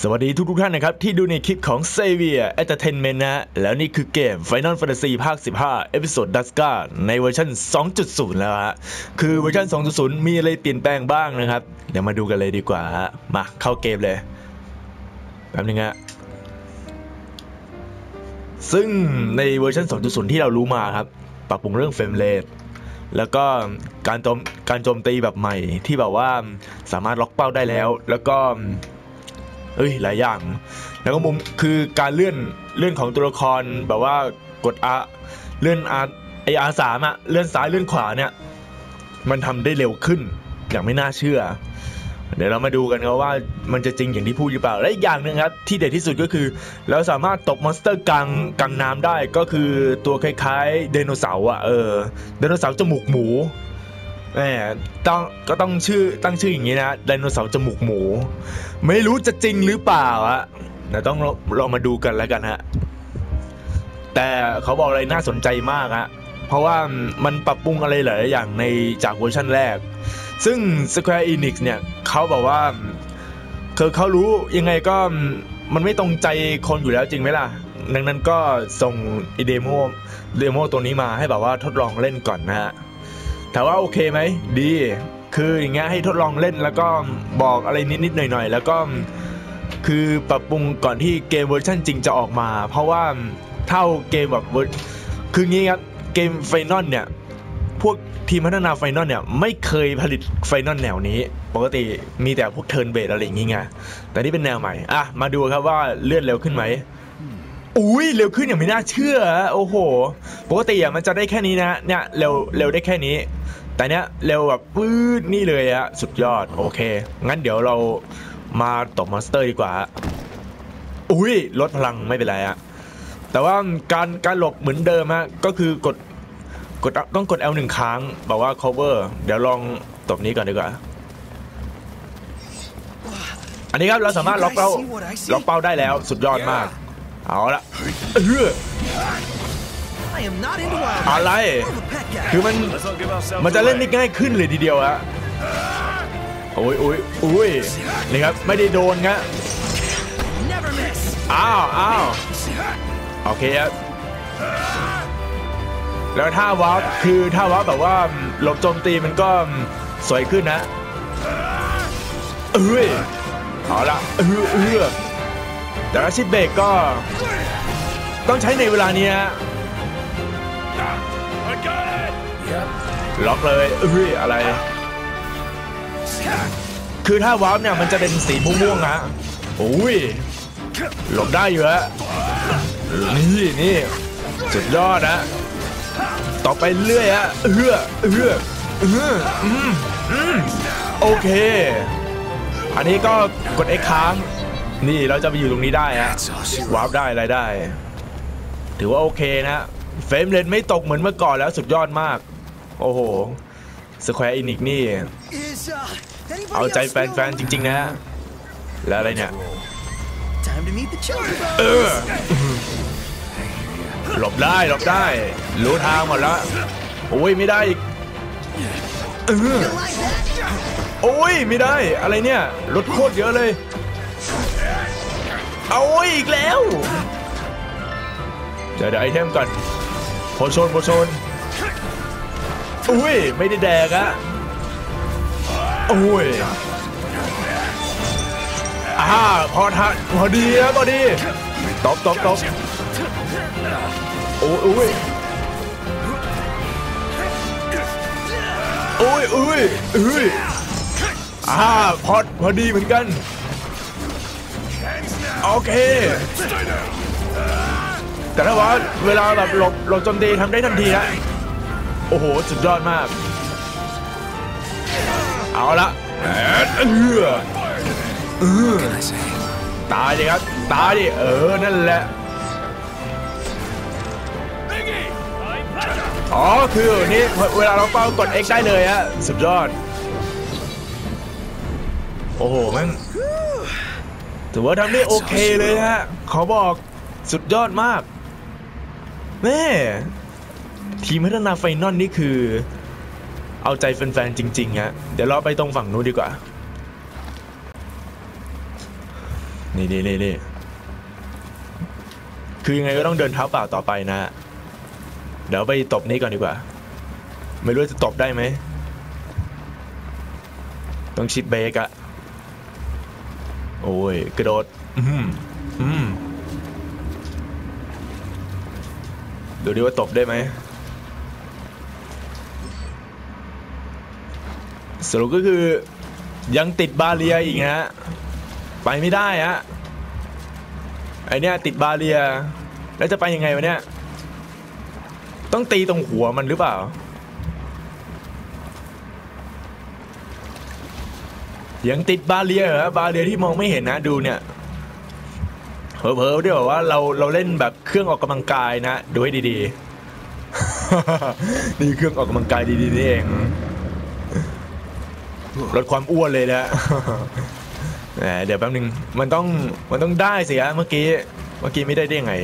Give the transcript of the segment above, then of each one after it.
สวัสดีทุกทุกท่านนะครับ ที่ดูในคลิปของ s a v i o r Entertainment นะฮะแล้วนี่คือเกม Final Fantasy ภาค 15 เอพิโซดดัสกาในเวอร์ชัน 2.0 แล้วฮะ คือเวอร์ชัน 2.0 มีอะไรเปลี่ยนแปลงบ้างนะครับ เดี๋ยวมาดูกันเลยดีกว่าฮะ มาเข้าเกมเลย แป๊บนึงฮะ ซึ่งในเวอร์ชัน 2.0 ที่เรารู้มาครับ ปรับปรุงเรื่องเฟรมเรทแล้วก็การโจมการโจมตีแบบใหม่ที่แบบว่าสามารถล็อกเป้าได้แล้ว แล้วก็ เอ้ยหลายอย่าง แล้วก็มุมคือการเลื่อนเลื่อนของตัวละครแบบว่ากด R เลื่อน R ไอ R สามอะเลื่อนซ้ายเลื่อนขวาเนี่ย มันทำได้เร็วขึ้นอย่างไม่น่าเชื่อ เดี๋ยวเรามาดูกันครับว่ามันจะจริงอย่างที่พูดหรือเปล่า และอีกอย่างหนึ่งครับที่เด็ดที่สุดก็คือ เราสามารถตกมอนสเตอร์กลางกลางน้ำได้ก็คือตัวคล้ายๆไดโนเสาร์อะเออไดโนเสาร์จมูกหมู แหมต้องก็ต้องชื่อตั้งชื่ออย่างนี้นะไดโนเสาร์จมูกหมู ไม่รู้จะจริงหรือเปล่าอะเดี๋ยวต้องลองมาดูกันแล้วกันฮะแต่เขาบอกอะไรน่าสนใจมากฮะเพราะว่ามันปรับปรุงอะไรหลายอย่างในจากเวอร์ชันแรก ซึ่ง Square Enix เนี่ยเขาบอกว่าคือเขารู้ยังไงก็มันไม่ตรงใจคนอยู่แล้วจริงไหมล่ะ ดังนั้นก็ส่งอีเดโมเดโมตัวนี้มาให้แบบว่าทดลองเล่นก่อนนะฮะ ถามว่าโอเคไหมดี คืออย่างเงี้ยให้ทดลองเล่นแล้วก็บอกอะไรนิดๆหน่อยๆแล้วก็คือปรับปรุงก่อนที่เกมเวอร์ชันจริงจะออกมา เพราะว่าเท่าเกมแบบเวอร์คืองี้ครับเกมไฟนอลเนี่ยพวกทีมพัฒนาไฟนอลเนี่ยไม่เคยผลิตไฟนอลแนวนี้ ปกติมีแต่พวกเทิร์นเบสอะไรอย่างงี้ไงแต่นี่เป็นแนวใหม่อะมาดูครับว่าเลื่อนเร็วขึ้นไหม อุ้ยเร็วขึ้นอย่างไม่น่าเชื่อ โอ้โหปกติอะมันจะได้แค่นี้นะเนี่ยเร็วเร็วได้แค่นี้ แต่เนี้ยเร็วแบบปื๊ดนี่เลยอะสุดยอดโอเค งั้นเดี๋ยวเรามาตบมอนสเตอร์ดีกว่า อุ้ยลดพลังไม่เป็นไรอะแต่ว่าการการหลบเหมือนเดิมฮะก็คือกดกดต้องกด L หนึ่งครั้งบอกว่า cover เดี๋ยวลองตบนี้ก่อนดีกว่า อันนี้ครับเราสามารถล็อกเป้าล็อกเป้าได้แล้วสุดยอดมาก เอาละเออ I am not into wild. อะไร More of a pet guy. คือมัน มันจะเล่นได้ง่ายขึ้นเลยทีเดียวอะโอ้ยโอ้ยโอ้ยนี่ครับ ไม่ได้โดนครับ Never miss. อ้าวอ้าวโอเคครับแล้วท่าวาร์ปคือท่าวาร์ปแบบว่าหลบโจมตีมันก็สวยขึ้นนะ เอ้ยเอาละเออเออ แต่ละชิปเบรกก็ ต้องใช้ในเวลานี้นะล็อกเลยเอ้ยอะไร คือถ้าวาร์ปเนี่ยมันจะเป็นสีม่วงๆนะโอ้ยหลบได้อยู่ฮะนี่นี่สุดยอดนะ ต่อไปเรื่อยฮะเอื้อเอื้อเอื้ออืมอืมโอเค อันนี้ก็กด X ค้าง นี่เราจะไปอยู่ตรงนี้ได้ฮะวาร์ปได้อะไรได้ ถือว่าโอเคนะเฟรมเรทไม่ตกเหมือนเมื่อก่อนแล้วสุดยอดมาก โอ้โหสแควร์อินิกนี่ เอาใจแฟนๆจริง ๆ นะแล้วอะไรเนี่ยเออหลบได้หลบได้ รู้ทางหมดแล้วโอ้ยไม่ได้อีกโอ้ยไม่ได้อะไรเนี่ยลดโคตรเยอะเลย เอาอ้ยอีกแล้วเดี๋ยวเดี๋ยวไอเทมก่อนโพชนโพชนอุ้ยไม่ได้แดกอะโอ้ยอ่าพอทันพอดีนะพอดีตบตบตบโอ้ยอุ้ยโอ้ยอุ้ยอุ้ยอ่าพอพอดีเหมือนกัน โอเค แต่ถ้าว่าเวลาแบบหลบหลบโจมตีทำได้ทันทีนะโอ้โห สุดยอดมาก เอาละเออเออตายดิครับ ตายดิ เออ นั่นแหละอ๋อ คือนี่เวลาเราเป้ากด X ได้เลยฮะสุดยอด โอ้โหแมัน ถือว่าทำได้โอเคเลยฮะขอบอกสุดยอดมากแม่ทีมพัฒนาไฟนอลนี่คือ เอาใจแฟนๆจริงๆฮะเดี๋ยวเราไปตรงฝั่งนู้นดีกว่า นี่นี่นี่นี่คือยังไงก็ต้องเดินเท้าเปล่าต่อไปนะ เดี๋ยวไปตบนี้ก่อนดีกว่า ไม่รู้จะตบได้ไหม ต้องชิดเบรกอะ โอ้ย กระโดด อืมอืมดูดิว่าตบได้ไหมสรุปก็คือยังติดบาเรียอีกนะฮะ ไปไม่ได้ฮะไอเนี้ยติดบาเรีย แล้วจะไปยังไงวะเนี่ย ต้องตีตรงหัวมันหรือเปล่า ยังติดบาเรียเหรอบาเรียที่มองไม่เห็นนะดูเนี่ยเผลอๆเดี๋ยวว่าเราเราเล่นแบบเครื่องออกกำลังกายนะดูให้ดีๆ นี่เครื่องออกกำลังกายดีๆนี่เองลดความอ้วนเลยนะเดี๋ยวแป๊บนึงมันต้องมันต้องได้สิฮะเมื่อกี้เมื่อกี้ไม่ได้ได้ยังไง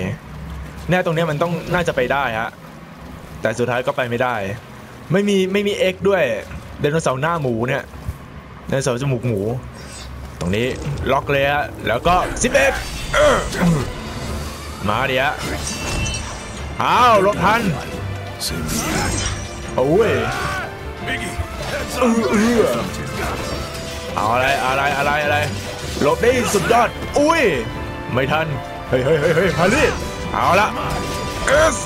แน่ตรงเนี้ยมันต้องน่าจะไปได้ฮะแต่สุดท้ายก็ไปไม่ได้ ไม่มีไม่มี X ด้วยไดโนเสาร์หน้าหมูเนี่ย ไดโนเสาจมูกหมู ตรงนี้ล็อกเลยฮะแล้วก็สิบเอ็ดมาเดิฮะอ้าวหลบทันโอ้ยเออเออเอาอะไรอะไรอะไรอะไรหลบได้สุดยอด อุ้ย ไม่ทัน เฮ้ยเฮ้ยเฮ้ยเฮ้ยฮารีเอาละเอส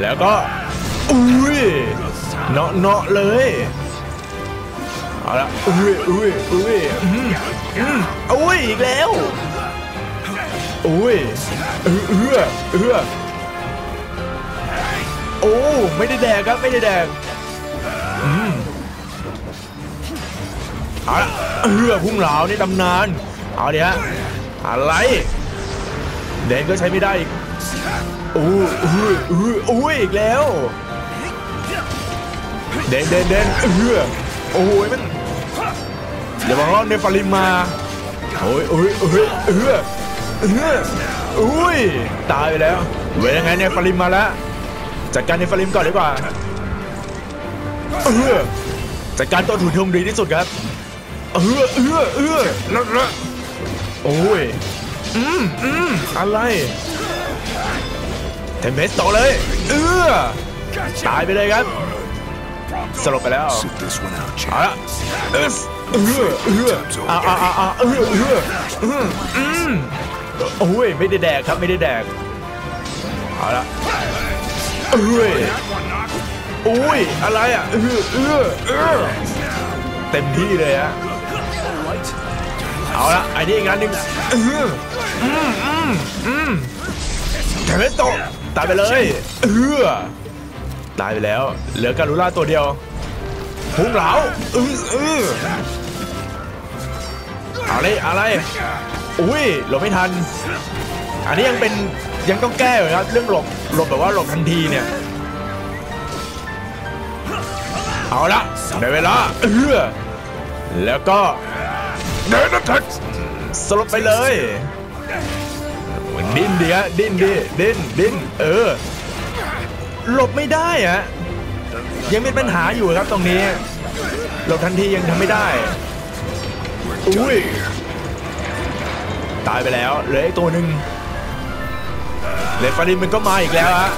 แล้วก็ อุ้ยเนาะเนาะเลย เอาละอุ้ยอุ้ยอุ้ยอืมอืมอุ้ยอีกแล้วอุ้ยเออเออเออโอ้ไม่ได้แดกครับไม่ได้แดกอืมเอาละเออพุ่งเหลาในตำนานเอาดิฮะอะไรเดนก็ใช้ไม่ได้อีกอู้อู้อู้อุ้ยอีกแล้วเดนเดนเดนเออ โอ้ยมันอย่าบอกว่าเนฟาลิมมาโอ้ยโอ้ยโอ้ยเออเอออุ้ยตายไปแล้วเว้ยยังไงเนฟาลิมมาแล้วจัดการเนฟาลิมก่อนดีกว่าเออจัดการตัวถุนทงดีที่สุดครับเออเออเออล้วแล้วโอ้ยอืมอืมอะไรเทมเพสต่อเลย เออตายไปเลยครับ สลบไปแล้ว Sit this one out, เอา champ. ละเอสเออเอออ่าอ่าอ่าอ่าเออเออเอออืมโอ้ยไม่ได้แดกครับไม่ได้แดกเอาละเอ้ยโอ้ยอะไรอะเออเออเออเต็มที่เลยฮะเอาละไอ้นี่อีกอันหนึ่งเอออืมอืมอืมแคเมสโตะตายไปเลยเออ ตายไปแล้ว เหลือการูล่าตัวเดียวพุ่งเหลาเออเอออะไรอะไร อุ้ยหลบไม่ทัน อันนี้ยังเป็นยังต้องแก้อยู่ครับ เรื่องหลบหลบแบบว่าหลบทันทีเนี่ย เอาละได้เวลาเออแล้วก็เดินทักสลบไปเลย ดิ้นเดียดิ้นดิดิ้นดิ้นเออ หลบไม่ได้อะยังมีปัญหาอยู่ครับตรงนี้หลบทันทียังทำไม่ได้อุ้ยตายไปแล้วเหลือไอ้ตัวหนึ่งเลฟาริมมันก็มาอีกแล้วฮะ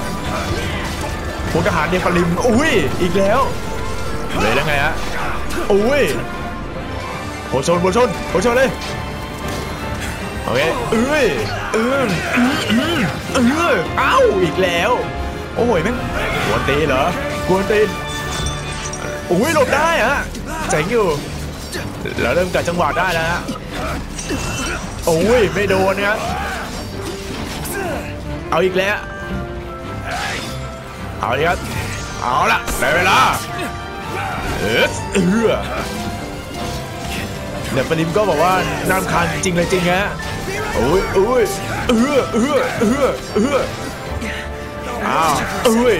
พลทหารเนฟาริมอุ้ยอีกแล้วเลยแล้วไงฮะอุ้ยโหชนโหชนโหชนเลยโอเคเอ้ยเออเออเออเอ้าอีกแล้ว โอ้ยแม่งกวนตีเหรอกวนตีนอุ้ยหลบได้ฮะเจ๋งอยู่เราเริ่มกัดจังหวะได้แล้วฮะโอ้ยไม่โดนนะเอาอีกแล้ว เอาดิครับ เอาละได้เวลาเออเออเดี๋ยวปริมก็บอกว่าน้ำคันจริงเลยจริงฮะโอ้ยโอ้ยเออเออเออเออ อ้าวเอ้ย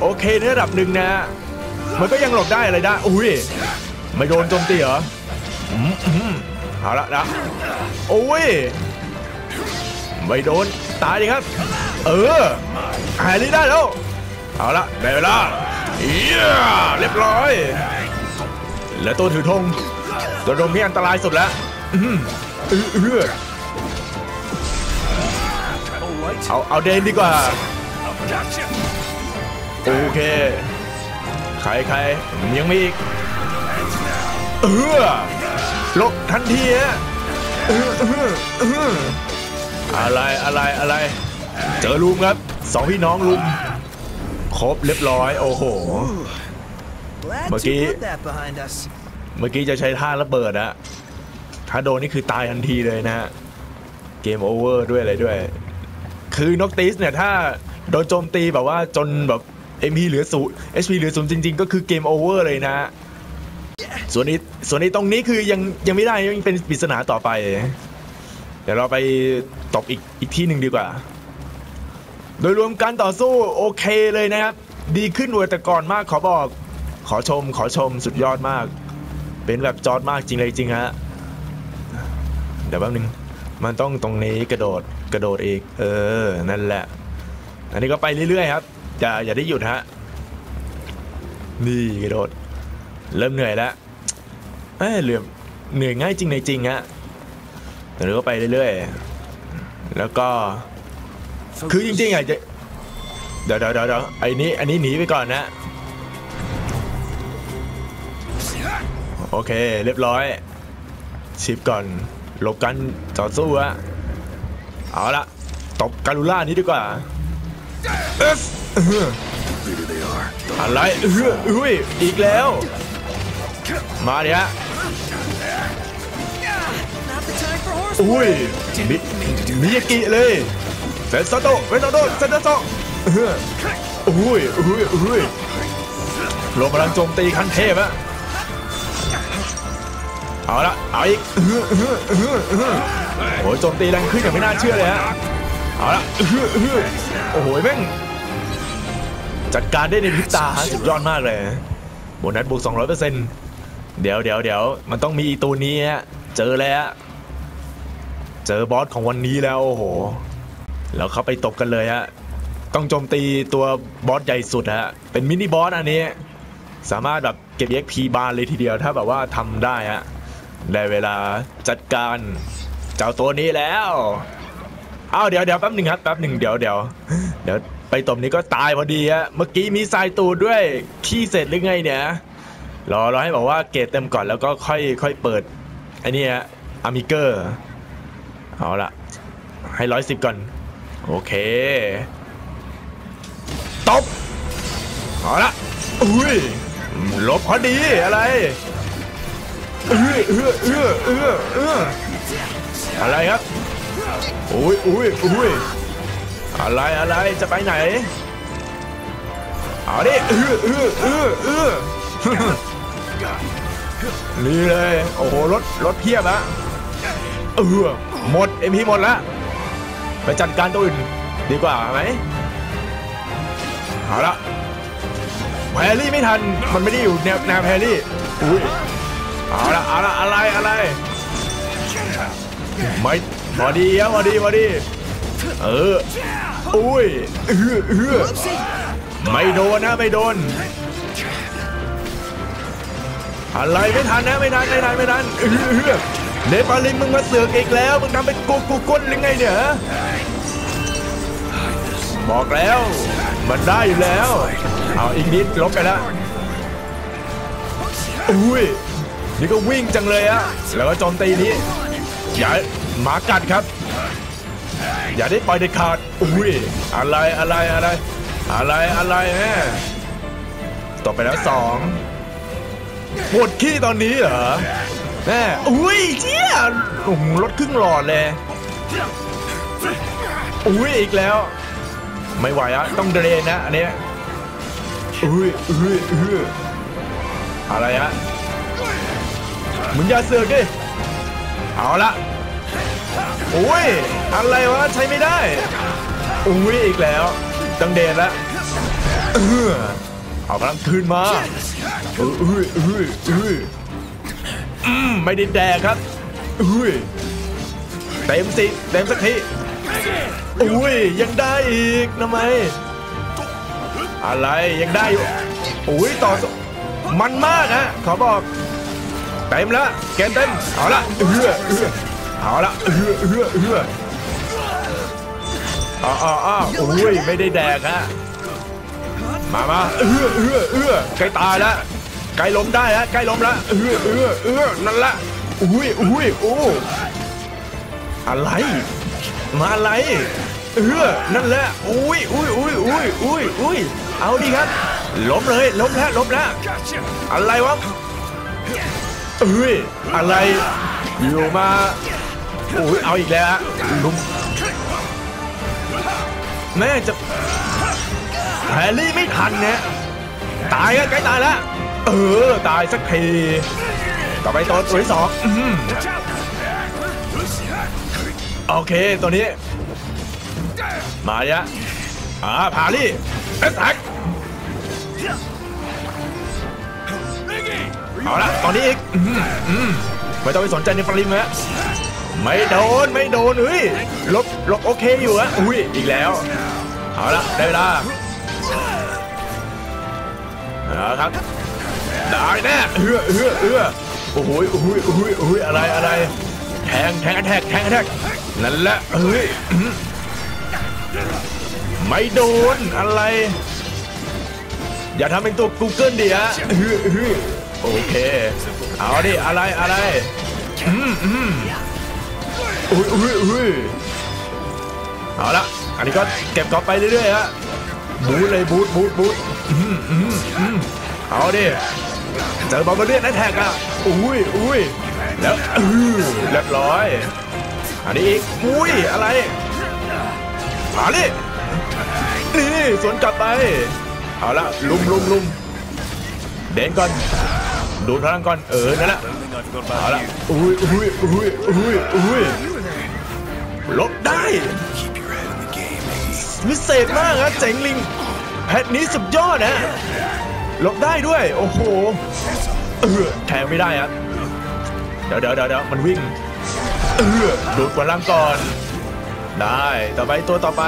โอเคในระดับหนึ่งนะ มันก็ยังหลบได้อะไรได้อุ้ยไม่โดนโจมตีเหรออืมอืมเอาละนะโอ้ยไม่โดนตายดิครับ เออหายลีได้แล้ว เอาละได้เวลาเอียเรียบร้อย แล้วตัวถือธงตัวธงที่อันตรายสุดแล้วอืมเออเออเอาเอาเดนดีกว่า โอเค ใครใครยังมีอีก เออหลบทันทีฮะเออเออเอออะไรอะไรอะไร เจอลุมครับสองพี่น้องลุม ครบเรียบร้อย โอ้โห Glad Mà to cái- put that behind us. เมื่อกี้จะใช้ท่าระเบิดอะถ้าโดนนี่คือตายทันทีเลยนะฮะ เกมโอเวอร์ด้วยอะไรด้วย คือนกติสเนี่ยถ้า โดนโจมตีแบบว่าจนแบบ MP เหลือศูนย์ HP เหลือศูนย์จริง ๆ ก็คือเกมโอเวอร์เลยนะส่วนนี้ส่วนนี้ตรงนี้คือยังยังไม่ได้ยังเป็นปริศนาต่อไป เดี๋ยวเราไปตบอีกอีกที่หนึ่งดีกว่า โดยรวมการต่อสู้โอเคเลยนะครับ ดีขึ้นกว่าแต่ก่อนมากขอบอก ขอชม ขอชมสุดยอดมาก เป็นแบบจอดมากจริงเลยจริงฮะเดี๋ยวแป๊บนึง มันต้องตรงนี้กระโดดกระโดดอีก เออ นั่นแหละ อันนี้ก็ไปเรื่อยๆครับอย่าอย่าได้หยุดฮะนี่กระโดดเริ่มเหนื่อยแล้วเอ้ยเหลือเหนื่อยง่ายจริงในจริงฮะแต่เราก็ไปเรื่อยๆแล้วก็คือจริงๆอะจะเดี๋ยวเดี๋ยวเดี๋ยวเดี๋ยวไอ้นี้อันนี้หนีไปก่อนนะโอเคเรียบร้อยชิปก่อนหลบกันต่อสู้อะเอาละตบการูล่านี้ดีกว่า อฟอะไรเอออุ้ยอีกแล้ว มาดิฮะ Not the time for horse อุ้ยมิมิยากิเลยเซนโซโตเซนโซโตเซนโซโตเอออุ้ยอุ้ยอุ้ยลงพลังโจมตีขั้นเทพอะเอาละเอาอีกเออเออเออเออโอ้ยโจมตีแรงขึ้นอย่างไม่น่าเชื่อเลยฮะเอาละเออเออโอ้โหแม่ง จัดการได้ในพริบตาสุดยอดมากเลยโบนัสบวก200%เดี๋ยวเดี๋ยวเดี๋ยวมันต้องมีตัวนี้เจอแล้วเจอบอสของวันนี้แล้วโอ้โหเราเขาไปตบกันเลยฮะต้องโจมตีตัวบอสใหญ่สุดฮะเป็นมินิบอสอันนี้ สามารถแบบเก็บ XP บานเลยทีเดียวถ้าแบบว่าทำได้ฮะได้เวลาจัดการเจ้าตัวนี้แล้วอ้าวเดี๋ยวเดี๋ยวแป๊บหนึ่งครับแป๊บหนึ่งเดี๋ยวเดี๋ยวเดี๋ยว ไปตบนี้ก็ตายพอดีฮะเมื่อกี้มีทรายตูดด้วยขี้เสร็จหรือไงเนี่ยรอรอให้บอกว่าเกรดเต็มก่อนแล้วก็ค่อยค่อยเปิดไอ้นี่ฮะอามิเกอร์เอาละให้ร้อยสิบก่อน โอเคตบเอาละอุ้ยลบพอดีอะไรเออเออเออเออเอออะไรครับอุ้ยอุ้ยอุ้ย อะไรอะไรจะไปไหนเอาดิเออเออเออเออนี่เลยโอ้โหรถรถเพียบอะเออหมดเอ็มพีหมดแล้วไปจัดการตัวอื่นดีกว่าไหมเอาละแพรรี่ไม่ทันมันไม่ได้อยู่แนวแนวแพรรี่อุ้ยเอาละเอาละอะไรอะไรไม่พอดีครับพอดีพอดีเออ อุ้ยเออเออไม่โดนนะไม่โดน อะไรไม่ทันนะไม่ทันไม่ทันไม่ทันเออเอเนปาลินมึงมาเสือกอีกแล้วมึงทำเป็นกูกูก้นหรือไงเนี่ยฮะบอกแล้ว มันได้อยู่แล้ว เอาอีกนิดลบไปแล้วอุ้ยนี่ก็วิ่งจังเลยอะแล้วก็โจมตีนี้อย่าหมากัดครับ อย่าได้ปล่อยเด็ดขาดอุ้ยอะไรอะไรอะไร อะไรอะไรแม่ตบไปแล้วสองปวดขี้ตอนนี้เหรอแม่อุ้ยเจี๊ยโอ้โหลดครึ่งหลอดเลยอุ้ยอีกแล้ว ไม่ไหวอะต้องเดรนนะอันเนี้ยอุ้ยอุ้ยอุ้ยอะไรฮะมึงอย่าเสือกดิเอาละ อุ้ย อะไรวะ ใช้ไม่ได้ อุ้ยอีกแล้วต้งเดนละเออเอาพลังคืนมาอุ้ยอุ้ยอุ้ยอุ้ยอืมไม่ได้แดกครับอุ้ยเต็มสิเต็มสักทีอุ้ยยังได้อีกทำไม อะไรยังได้อยู่อุ้ยต่อสู้มันมากฮะขอบอกเต็มแล้วเกมเต็มเอาละเออเออ เอาละเอื้อเอื้อเอื้ออ้าวอ้าวอ้าวโอ้ยไม่ได้แดกฮะมามาเอื้อเอื้อเอื้อใกล้ตายแล้วใกล้ล้มได้แล้วใกล้ล้มแล้วเอื้อเอื้อเอื้อนั่นละอุ้ยอุ้ยโอ้อะไร มาอะไรเออนั่นแหละอุ้ยอุ้ยอุ้ยอุ้ยอุ้ยอุ้ยเอาดิครับล้มเลยล้มแล้วล้มแล้วอะไรวะเอ้ยอะไรอยู่มา โอ้ยเอาอีกแล้วฮะลุมแม่จะแฮร์รี่ไม่ทันเนี่ยตายอะใกล้ตายแล้วเออ ตายสักทีต่อไปตัวตัวที่สองโอเค ตัวนี้ มาเนี่ยอ่าพาลี่เอสแท็กเอาละตอนนี้อีกอไม่ต้องไปสนใจในฟลิมฮะ ไม่โดนไม่โดนเฮ้ยลบลบโอเคอยู่ฮะอุ้ยอีกแล้วเอาละได้เวลาเอาละครับได้แน่เอื้อเอื้อเอื้อโอ้โหโอ้โหโอ้โหโอ้โหอะไรอะไรแทงแทงแทกแทงแทกนั่นแหละเฮ้ยไม่โดนอะไร อย่าทำเป็นตัว Google ดิฮะอื้ออื้อโอเค เอาดิอะไรอะไรอืมอืม อุ้ยอุ้ยอุ้ยเอาละอันนี้ก็เก็บกอบไปเรื่อยๆฮะบูทเลยบูทบูทบูทอืมอืมอืมเอาดิเจอบอลมาเรียนแท็กอะอุ้ยอุ้ยแล้วอือเรียบร้อย อันนี้อีกอุ้ยอะไรมาดินี่สวนกลับไป เอาละลุมลุมลุมเด่นก่อนดูพลังก่อนเออนั่นแหละเอาละอุ้ยอุ้ยอุ้ยอุ้ยอุ้ย ลบได้ Keep your head in the game, Iggy. วิเศษมากนะเจ๋งลิง แพทนี้สุดยอดนะหลบได้ด้วย โอ้โหเออแทงไม่ได้ครับเดี๋ยวเดี๋ยวเดี๋ยวเดี๋ยวมันวิ่งเออดูดกว่าลังก่อน ได้ต่อไปตัวต่อไป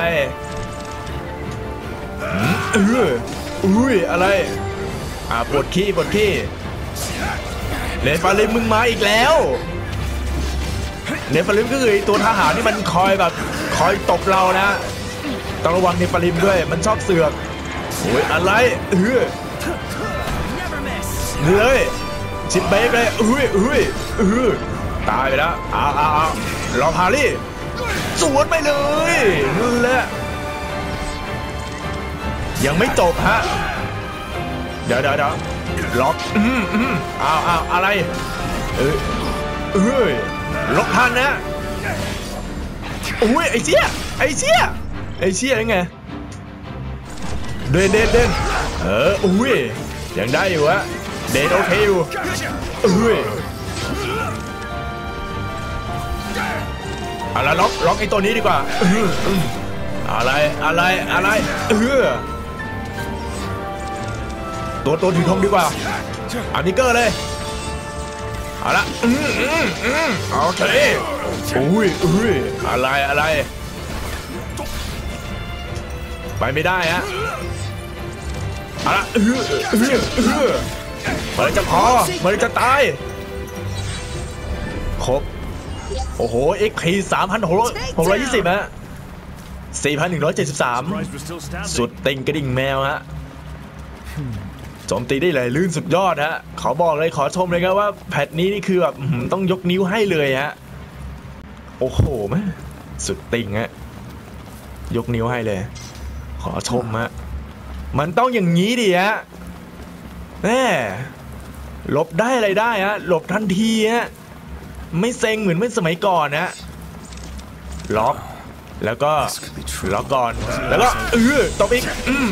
หืมเอออุ้ยอะไร อ่าปวดขี้ปวดขี้เลนฟาริมมึงมาอีกแล้ว เนฟาริมก็คือตัวทหารที่มันคอยแบบคอยตบเรานะต้องระวังเนฟาริมด้วย มันชอบเสือกโอ้ยอะไรเออ Never miss! เลยชิปเบกเลยอุ้ยอุ้ยตายไปแล้วอ้าวอ้าวอ้ารอพาลี่สวนไปเลยนั่นแหละยังไม่จบฮะเดี๋ยวเดี๋ยวเดี๋ยวล็อกอืมอืมอ้าวอ้าวอะไรเออเอ้ย ล็อกทันนะอุ้ยไอ้เชี่ยไอ้เชี่ยไอ้เชี่ยยังไงเดินเดินเดินเอออุ้ยยังได้อยู่ฮะเดินโอเคอยู่อุ้ยเอาละล็อกล็อกไอ้ตัวนี้ดีกว่าอะไรอะไรอะไรเออตัวตัวถือธงดีกว่าอานิกเกอร์เลย เอาละอืมอืมอืมโอเคอุ้ยอุ้ยอะไรอะไร ไปไม่ได้ฮะเอาละเออเออเออมันจะพอมันจะตายครบโอ้โห XP 3,620ฮะ4,173 Prize was still standing. สุดติงกระดิ่งแมวฮะ โจมตีได้ไหลลื่นสุดยอดฮะ ขอบอกเลยขอชมเลยครับว่าแพทนี้นี่คือแบบต้องยกนิ้วให้เลยฮะ โอ้โหแม่สุดติงฮะ ยกนิ้วให้เลย ขอชมฮะ มันต้องอย่างนี้ดิฮะแน่หลบได้อะไรได้ฮะ หลบทันทีฮะ ไม่เซ็งเหมือนเมื่อสมัยก่อนนะล็อกแล้วก็ล็อกก่อน แล้วก็เออตบอีก อืม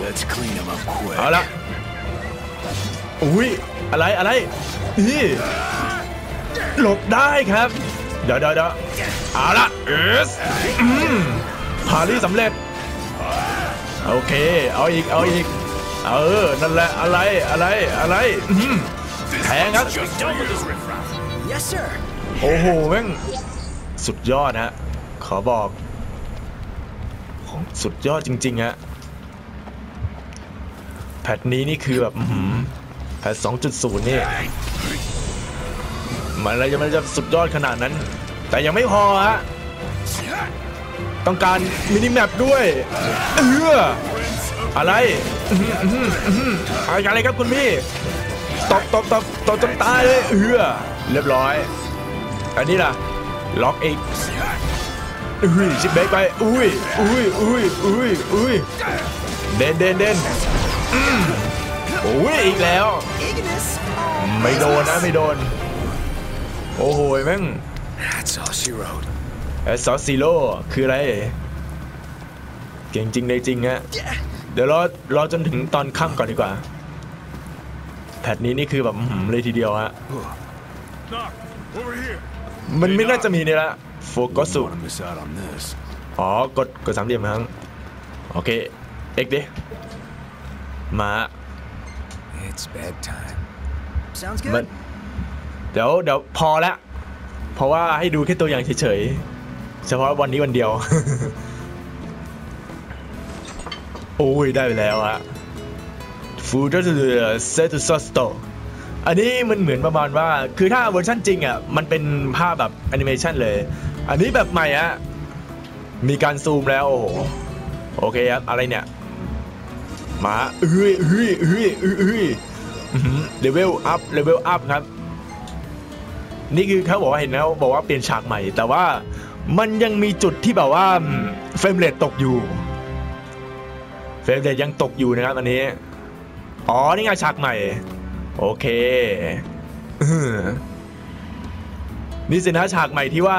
อืม Let's clean him up quick. เอาละอุ้ยอะไรอะไรนี่หลบได้ครับ เดี๋ยวเดี๋ยวเดี๋ยวเอาละเอสอืมพารีสำเร็จ โอเค เอาอีก เอาอีก เออ นั่นแหละ อะไร อะไร อะไรอืมแทงครับ Just done with this riffraff. Yes, sir. โอ้โหแม่ง สุดยอดฮะ ขอบอก ของสุดยอดจริง ๆ ฮะ แพทนี้นี่คือแบบอื้อหือแพท2.0นี่มันอะไรจะมันจะสุดยอดขนาดนั้น แต่ยังไม่พอฮะต้องการมินิแมปด้วยเอออะไรอื้อหือะไรครับคุณพี่ตบตบตบตบจนตายเลยเออเรียบร้อย อันนี้ล่ะ ล็อกอีกอุ้ยชิปเบกไปอุ้ยอุ้ยอุ้ยอุ้ยอุ้ยเด่นเด่นเด่น โอ้ยอีกแล้ว ไม่โดนนะไม่โดน โอ้โหแม่ง That's all she wrote. แอสซอสซิโลคืออะไร เก่งจริงเลยจริงฮะ เดี๋ยวรอรอจนถึงตอนค่ำก่อนดีกว่า แพทนี้นี่คือแบบหือเลยทีเดียวฮะ มันไม่น่าจะมีนี่ละโฟกัสสุ Don't want to miss out on this. อ๋อกดกดสามเหลี่ยมครั้ง โอเค เอ็กดิ มา It's bedtime. Sounds มันเดี๋ยวเดี๋ยวพอละเพราะว่าให้ดูแค่ตัวอย่างเฉยๆ เฉพาะวันนี้วันเดียว โอ้ย ได้ไปแล้วอะฟูดเดอร์เซตุสโตอันนี้มันเหมือนประมาณว่า คือถ้าเวอร์ชันจริงอะมันเป็นภาพแบบแอนิเมชันเลย อันนี้แบบใหม่อะมีการซูมแล้ว โอ้โห โอเคครับ อะไรเนี่ย มาเอ้ยเอ้ยเอ้ยเอ้ยเอ้ยเลเวลอัพเลเวลอัพครับ นี่คือเขาบอกว่าเห็นแล้วบอกว่าเปลี่ยนฉากใหม่ แต่ว่ามันยังมีจุดที่แบบว่าเฟรมเรทตกอยู่ เฟรมเรทยังตกอยู่นะครับอันนี้ อ๋อ นี่ไงฉากใหม่ โอเคนี่สินะฉากใหม่ที่ว่า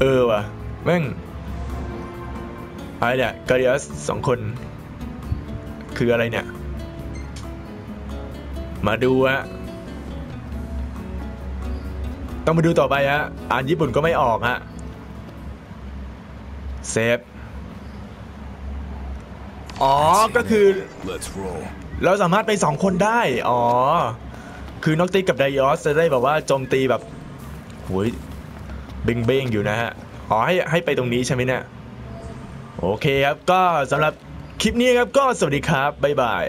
เออว่ะแม่ง อะไรเนี่ยกาเดียสสองคน คืออะไรเนี่ย มาดูฮะต้องมาดูต่อไปฮะอ่านญี่ปุ่นก็ไม่ออกฮะเซฟอ๋อ ก็คือ Let's roll. เราสามารถไปสองคนได้ อ๋อ คือน็อกติกกับไดออสจะได้แบบว่าโจมตีแบบโหยเบ้งเบ้งๆอยู่นะฮะ อ๋อให้ให้ไปตรงนี้ใช่ไหมเนี่ย โอเคครับ ก็สำหรับคลิปนี้ครับ ก็สวัสดีครับ บ๊ายบาย